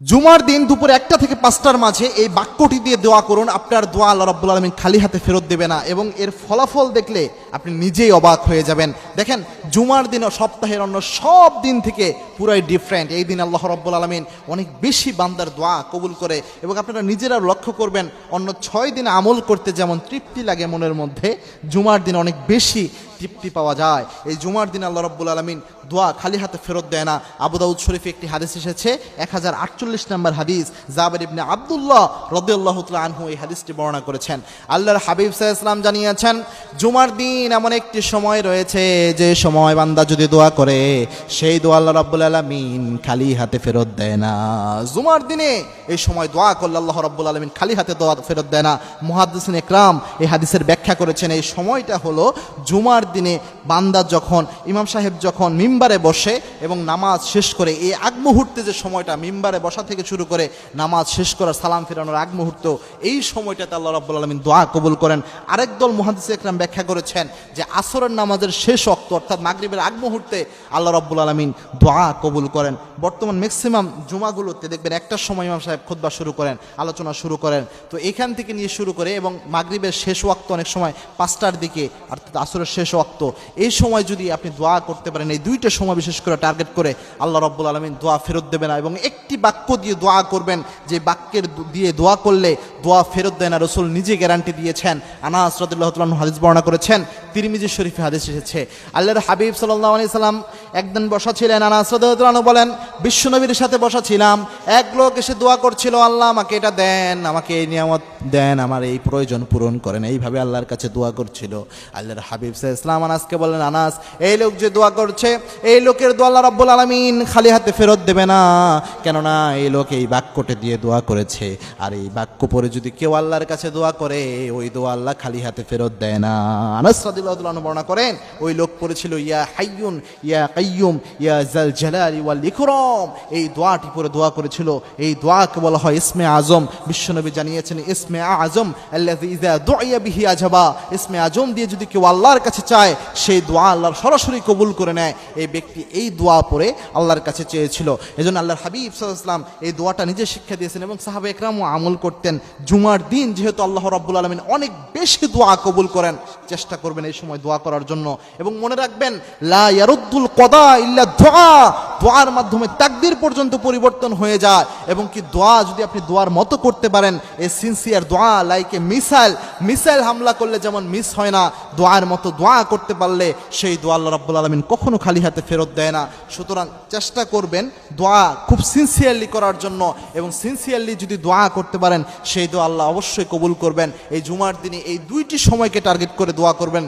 জুমার দিন দুপুর একটা থেকে পাঁচটার মাঝে এই বাক্যটি দিয়ে দোয়া করুন, আপনার দোয়া আল্লাহ রব্বুল আলমিন খালি হাতে ফেরত দেবে না এবং এর ফলাফল দেখলে আপনি নিজেই অবাক হয়ে যাবেন। দেখেন, জুমার দিন সপ্তাহের অন্য সব দিন থেকে পুরাই ডিফারেন্ট এই দিন আল্লাহ রব্বুল আলমিন অনেক বেশি বান্দার দোয়া কবুল করে এবং আপনারা নিজেরা লক্ষ্য করবেন, অন্য ছয় দিন আমল করতে যেমন তৃপ্তি লাগে মনের মধ্যে, জুমার দিন অনেক বেশি তৃপ্তি পাওয়া যায়। এই জুমার দিন আল্লাহ রব্বুল আলমিন দোয়া খালি হাতে ফেরত দেয় না। আবু দাউদ শরীফে একটি হাদিস এসেছে এক হাজার আটচল্লিশ নম্বর হাদিস। জাবের ইবনে আবদুল্লাহ রদিউল্লাহ আনহু এই হাদিসটি বর্ণনা করেছেন। আল্লাহর হাবিব সাহা ইসলাম জানিয়েছেন, জুমার দিন এমন একটি সময় রয়েছে, যে সময় বান্দা যদি দোয়া করে, সেই দোয়া আল্লাহ রব্বুল আলমিন খালি হাতে ফেরত দেয় না। জুমার দিনে এই সময় দোয়া করলে আল্লাহ রব্বুল আলমিন খালি হাতে দোয়া ফেরত দেয় না। মুহাদ্দিসিন একরাম এই হাদিসের ব্যাখ্যা করেছেন, এই সময়টা হলো জুমার দিনে বান্দা যখন, ইমাম সাহেব যখন মিম্বারে বসে এবং নামাজ শেষ করে, এই আগ মুহূর্তে যে সময়টা মিম্বারে বসা থেকে শুরু করে নামাজ শেষ করার সালাম ফেরানোর আগ মুহূর্ত, এই সময়টাতে আল্লাহ রাব্বুল আলমিন দোয়া কবুল করেন। আরেক দল মুহাদ্দিস একরাম ব্যাখ্যা করেছেন যে, আসরের নামাজের শেষ অক্ত অর্থাৎ মাগরিবের আগ মুহূর্তে আল্লাহ রাব্বুল আলমিন দোয়া কবুল করেন। বর্তমান ম্যাক্সিমাম জুমাগুলোতে দেখবেন একটা সময় ইমাম সাহেব খুতবা শুরু করেন, আলোচনা শুরু করেন। তো এখান থেকে নিয়ে শুরু করে এবং মাগরিবের শেষ ওয়াক্ত অনেক সময় পাঁচটার দিকে, অর্থাৎ আসরের শেষ ওয়াক্ত এই সময় যদি আপনি দোয়া করতে পারেন, এই দুইটা সময় বিশেষ করে টার্গেট করে আল্লাহ রব্বুল আলমিন দোয়া ফেরত দেবে না এবং একটি বাক্য দিয়ে দোয়া করবেন, যে বাক্যের দিয়ে দোয়া করলে দোয়া ফেরত দেয় না, রসুল নিজে গ্যারান্টি দিয়েছেন। আনা আসরাদুল্লাহ হাদিস বর্ণনা করেছেন, তিরমিজি শরীফে হাদিস এসেছে। আল্লাহর হাবিব সাল্লাহ আলি সাল্লাম একদিন বসা ছিলেন আনাস রদুল্লাহ বলেন, বিশ্বনবীর সাথে বসা ছিলাম। এক লোক এসে দোয়া করছিল, আল্লাহ আমাকে এটা দেন, আমাকে এই নিয়ামত দেন, আমার এই প্রয়োজন পূরণ করেন। এইভাবে আল্লাহর কাছে দোয়া করছিল। আল্লাহর হাবিব সাহ ইসলাম আনাসকে বলেন আনাস, এই লোক যে দোয়া করছে, এই লোকের দোয়া আল্লাহ রাব্বুল আলমিন খালি হাতে ফেরত দেবে না। কেননা এই লোক এই বাক্যটি দিয়ে দোয়া করেছে। আর এই বাক্য পরে যদি কেউ আল্লাহর কাছে দোয়া করে, ওই দোয়া আল্লাহ খালি হাতে ফেরত দেয় না। আনাস রাদিল্লাহ বর্ণনা করেন, ওই লোক পড়েছিল, ইয়া হাইয়ুন, ইয়া কাইয়ুম ইয়া জাল জালালি ওয়াল ইকরাম। এই দোয়াটি পরে দোয়া করেছিল। এই দোয়াকে বলা হয় ইসমে আজম। বিশ্বনবী জানিয়েছেন, ইসমে আজম আল্লাযী ইযা দুইয়া বিহি আজাবা। ইসমে আজম দিয়ে যদি কেউ আল্লাহর কাছে চায়, সেই দোয়া আল্লাহর সরাসরি কবুল করে নেয়। এই ব্যক্তি এই দোয়া পরে আল্লাহর কাছে চেয়েছিল। এজন্য আল্লাহর হাবিব সাল্লাম এই দোয়াটা নিজে শিক্ষা দিয়েছেন এবং সাহাবে একরামও আমল করতেন। জুমার দিন যেহেতু আল্লাহ রাব্বুল আলমিন অনেক বেশি দোয়া কবুল করেন, চেষ্টা করবেন এই সময় দোয়া করার জন্য। এবং মনে রাখবেন, লা ইয়ারুদ্দুল কদা ইল্লা দোয়া, দোয়ার মাধ্যমে তাকদির পর্যন্ত পরিবর্তন হয়ে যায়। এবং কি দোয়া যদি আপনি দোয়ার মতো করতে পারেন এই সিনসিয়ার দোয়া লাইক এ মিসাইল মিসাইল হামলা করলে যেমন মিস হয় না, দোয়ার মতো দোয়া করতে পারলে সেই দোয়া আল্লাহ রাব্বুল আলমিন কখনো খালি হাতে ফেরত দেয় না। সুতরাং চেষ্টা করবেন দোয়া খুব সিনসিয়ারলি করার জন্য এবং সিনসিয়ারলি যদি দোয়া করতে পারেন, সেই দোয়া আল্লাহ অবশ্যই কবুল করবেন। এই জুমার দিনে এই দুইটি সময়কে টার্গেট করে দোয়া করবেন।